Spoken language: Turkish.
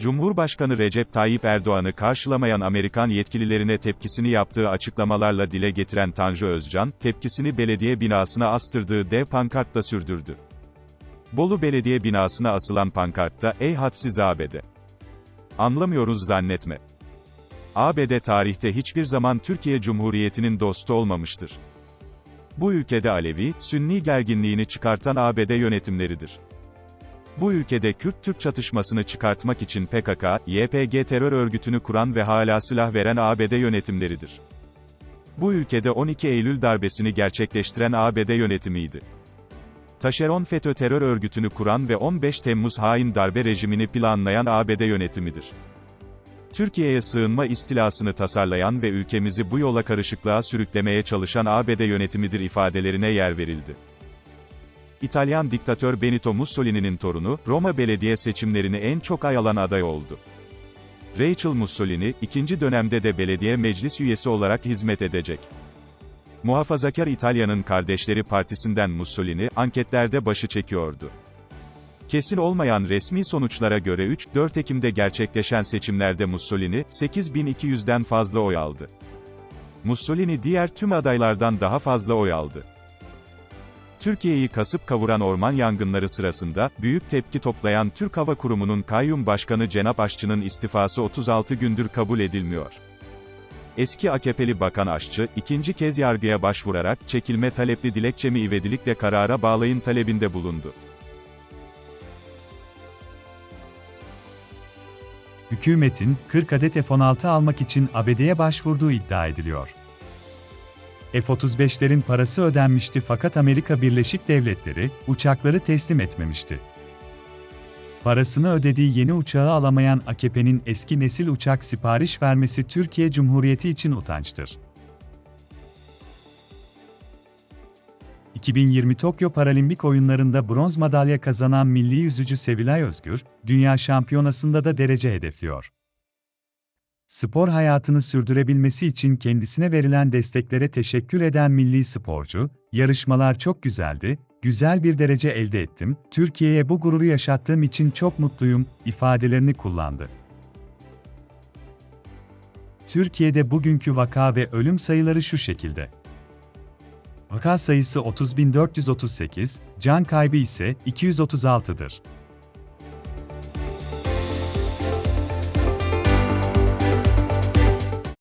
Cumhurbaşkanı Recep Tayyip Erdoğan'ı karşılamayan Amerikan yetkililerine tepkisini yaptığı açıklamalarla dile getiren Tanju Özcan, tepkisini belediye binasına astırdığı dev pankartla sürdürdü. Bolu Belediye binasına asılan pankartta, ey hadsiz ABD! Anlamıyoruz zannetme. ABD tarihte hiçbir zaman Türkiye Cumhuriyeti'nin dostu olmamıştır. Bu ülkede Alevi, Sünni gerginliğini çıkartan ABD yönetimleridir. Bu ülkede Kürt-Türk çatışmasını çıkartmak için PKK, YPG terör örgütünü kuran ve hala silah veren ABD yönetimleridir. Bu ülkede 12 Eylül darbesini gerçekleştiren ABD yönetimiydi. Taşeron FETÖ terör örgütünü kuran ve 15 Temmuz hain darbe rejimini planlayan ABD yönetimidir. Türkiye'ye sığınma istilasını tasarlayan ve ülkemizi bu yola karışıklığa sürüklemeye çalışan ABD yönetimidir ifadelerine yer verildi. İtalyan diktatör Benito Mussolini'nin torunu, Roma belediye seçimlerini en çok ay alan aday oldu. Rachel Mussolini, ikinci dönemde de belediye meclis üyesi olarak hizmet edecek. Muhafazakar İtalya'nın Kardeşleri Partisi'nden Mussolini, anketlerde başı çekiyordu. Kesin olmayan resmi sonuçlara göre 3-4 Ekim'de gerçekleşen seçimlerde Mussolini, 8200'den fazla oy aldı. Mussolini diğer tüm adaylardan daha fazla oy aldı. Türkiye'yi kasıp kavuran orman yangınları sırasında, büyük tepki toplayan Türk Hava Kurumu'nun kayyum başkanı Cenap Aşçı'nın istifası 36 gündür kabul edilmiyor. Eski AKP'li Bakan Aşçı, ikinci kez yargıya başvurarak, çekilme talepli dilekçemi ivedilikle karara bağlayın talebinde bulundu. Hükümetin 40 adet F-16 almak için ABD'ye başvurduğu iddia ediliyor. F-35'lerin parası ödenmişti fakat Amerika Birleşik Devletleri uçakları teslim etmemişti. Parasını ödediği yeni uçağı alamayan AKP'nin eski nesil uçak sipariş vermesi Türkiye Cumhuriyeti için utançtır. 2020 Tokyo Paralimpik Oyunlarında bronz madalya kazanan milli yüzücü Sevilay Özgür, dünya şampiyonasında da derece hedefliyor. Spor hayatını sürdürebilmesi için kendisine verilen desteklere teşekkür eden milli sporcu, yarışmalar çok güzeldi, güzel bir derece elde ettim, Türkiye'ye bu gururu yaşattığım için çok mutluyum, ifadelerini kullandı. Türkiye'de bugünkü vaka ve ölüm sayıları şu şekilde. Vaka sayısı 30.438, can kaybı ise 236'dır.